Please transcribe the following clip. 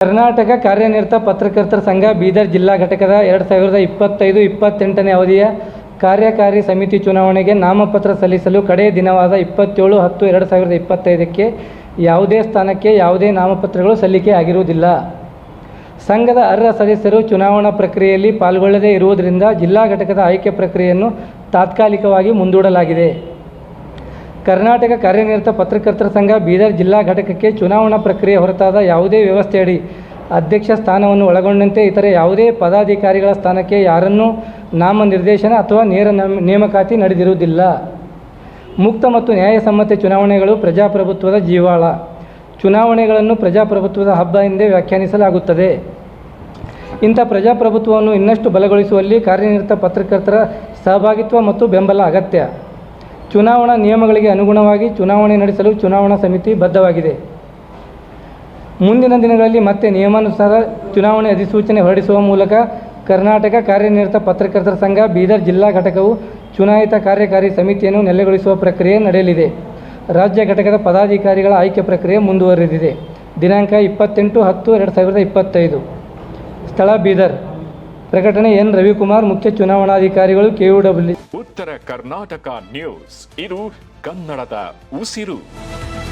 ಕರ್ನಾಟಕ ಕಾರ್ಯನಿರತ ಪತ್ರಕರ್ತರ ಸಂಘ ಬೀದರ್ ಜಿಲ್ಲಾ ಘಟಕದ ಎರಡು ಸಾವಿರದ ಇಪ್ಪತ್ತೈದು ಇಪ್ಪತ್ತೆಂಟನೇ ಅವಧಿಯ ಕಾರ್ಯಕಾರಿ ಸಮಿತಿ ಚುನಾವಣೆಗೆ ನಾಮಪತ್ರ ಸಲ್ಲಿಸಲು ಕಡೆಯ ದಿನವಾದ ಇಪ್ಪತ್ತೇಳು ಹತ್ತು ಎರಡು ಸಾವಿರದ ಇಪ್ಪತ್ತೈದಕ್ಕೆ ಯಾವುದೇ ಸ್ಥಾನಕ್ಕೆ ಯಾವುದೇ ನಾಮಪತ್ರಗಳು ಸಲ್ಲಿಕೆ ಆಗಿರುವುದಿಲ್ಲ. ಸಂಘದ ಅರ್ಹ ಸದಸ್ಯರು ಚುನಾವಣಾ ಪ್ರಕ್ರಿಯೆಯಲ್ಲಿ ಪಾಲ್ಗೊಳ್ಳದೇ ಇರುವುದರಿಂದ ಜಿಲ್ಲಾ ಘಟಕದ ಆಯ್ಕೆ ಪ್ರಕ್ರಿಯೆಯನ್ನು ತಾತ್ಕಾಲಿಕವಾಗಿ ಮುಂದೂಡಲಾಗಿದೆ. ಕರ್ನಾಟಕ ಕಾರ್ಯನಿರತ ಪತ್ರಕರ್ತರ ಸಂಘ ಬೀದರ್ ಜಿಲ್ಲಾ ಘಟಕಕ್ಕೆ ಚುನಾವಣಾ ಪ್ರಕ್ರಿಯೆ ಹೊರತಾದ ಯಾವುದೇ ವ್ಯವಸ್ಥೆಯಡಿ ಅಧ್ಯಕ್ಷ ಸ್ಥಾನವನ್ನು ಒಳಗೊಂಡಂತೆ ಇತರೆ ಯಾವುದೇ ಪದಾಧಿಕಾರಿಗಳ ಸ್ಥಾನಕ್ಕೆ ಯಾರನ್ನೂ ನಾಮನಿರ್ದೇಶನ ಅಥವಾ ನೇರ ನೇಮ- ನೇಮಕಾತಿ ನಡೆದಿರುವುದಿಲ್ಲ. ಮುಕ್ತ ಮತ್ತು ನ್ಯಾಯಸಮ್ಮತ ಚುನಾವಣೆಗಳು ಪ್ರಜಾಪ್ರಭುತ್ವದ ಜೀವಾಳ. ಚುನಾವಣೆಗಳನ್ನು ಪ್ರಜಾಪ್ರಭುತ್ವದ ಹಬ್ಬ ಎಂದೇ ವ್ಯಾಖ್ಯಾನಿಸಲಾಗುತ್ತದೆ. ಇಂಥ ಪ್ರಜಾಪ್ರಭುತ್ವವನ್ನು ಇನ್ನಷ್ಟು ಬಲಗೊಳಿಸುವಲ್ಲಿ ಕಾರ್ಯನಿರತ ಪತ್ರಕರ್ತರ ಸಹಭಾಗಿತ್ವ ಮತ್ತು ಬೆಂಬಲ ಅಗತ್ಯ. ಚುನಾವಣಾ ನಿಯಮಗಳಿಗೆ ಅನುಗುಣವಾಗಿ ಚುನಾವಣೆ ನಡೆಸಲು ಚುನಾವಣಾ ಸಮಿತಿ ಬದ್ಧವಾಗಿದೆ. ಮುಂದಿನ ದಿನಗಳಲ್ಲಿ ಮತ್ತೆ ನಿಯಮಾನುಸಾರ ಚುನಾವಣೆ ಅಧಿಸೂಚನೆ ಹೊರಡಿಸುವ ಮೂಲಕ ಕರ್ನಾಟಕ ಕಾರ್ಯನಿರತ ಪತ್ರಕರ್ತರ ಸಂಘ, ಬೀದರ್ ಜಿಲ್ಲಾ ಘಟಕವು ಚುನಾಯಿತ ಕಾರ್ಯಕಾರಿ ಸಮಿತಿಯನ್ನು ನೆಲೆಗೊಳಿಸುವ ಪ್ರಕ್ರಿಯೆ ನಡೆಯಲಿದೆ. ರಾಜ್ಯ ಘಟಕದ ಪದಾಧಿಕಾರಿಗಳ ಆಯ್ಕೆ ಪ್ರಕ್ರಿಯೆ ಮುಂದುವರೆದಿದೆ. ದಿನಾಂಕ ಇಪ್ಪತ್ತೆಂಟು ಹತ್ತು, ಎರಡು ಸಾವಿರದ ಇಪ್ಪತ್ತೈದು. ಸ್ಥಳ ಬೀದರ್. ಪ್ರಕಟಣೆ ಎನ್. ರವಿಕುಮಾರ್ ಮುಖ್ಯ ಚುನಾವಣಾಧಿಕಾರಿಗಳು ಕೆಯು ಡಬ್ಲ್ಯೂ ಉತ್ತರ ಕರ್ನಾಟಕ ನ್ಯೂಸ್. ಇದು ಕನ್ನಡದ ಉಸಿರು.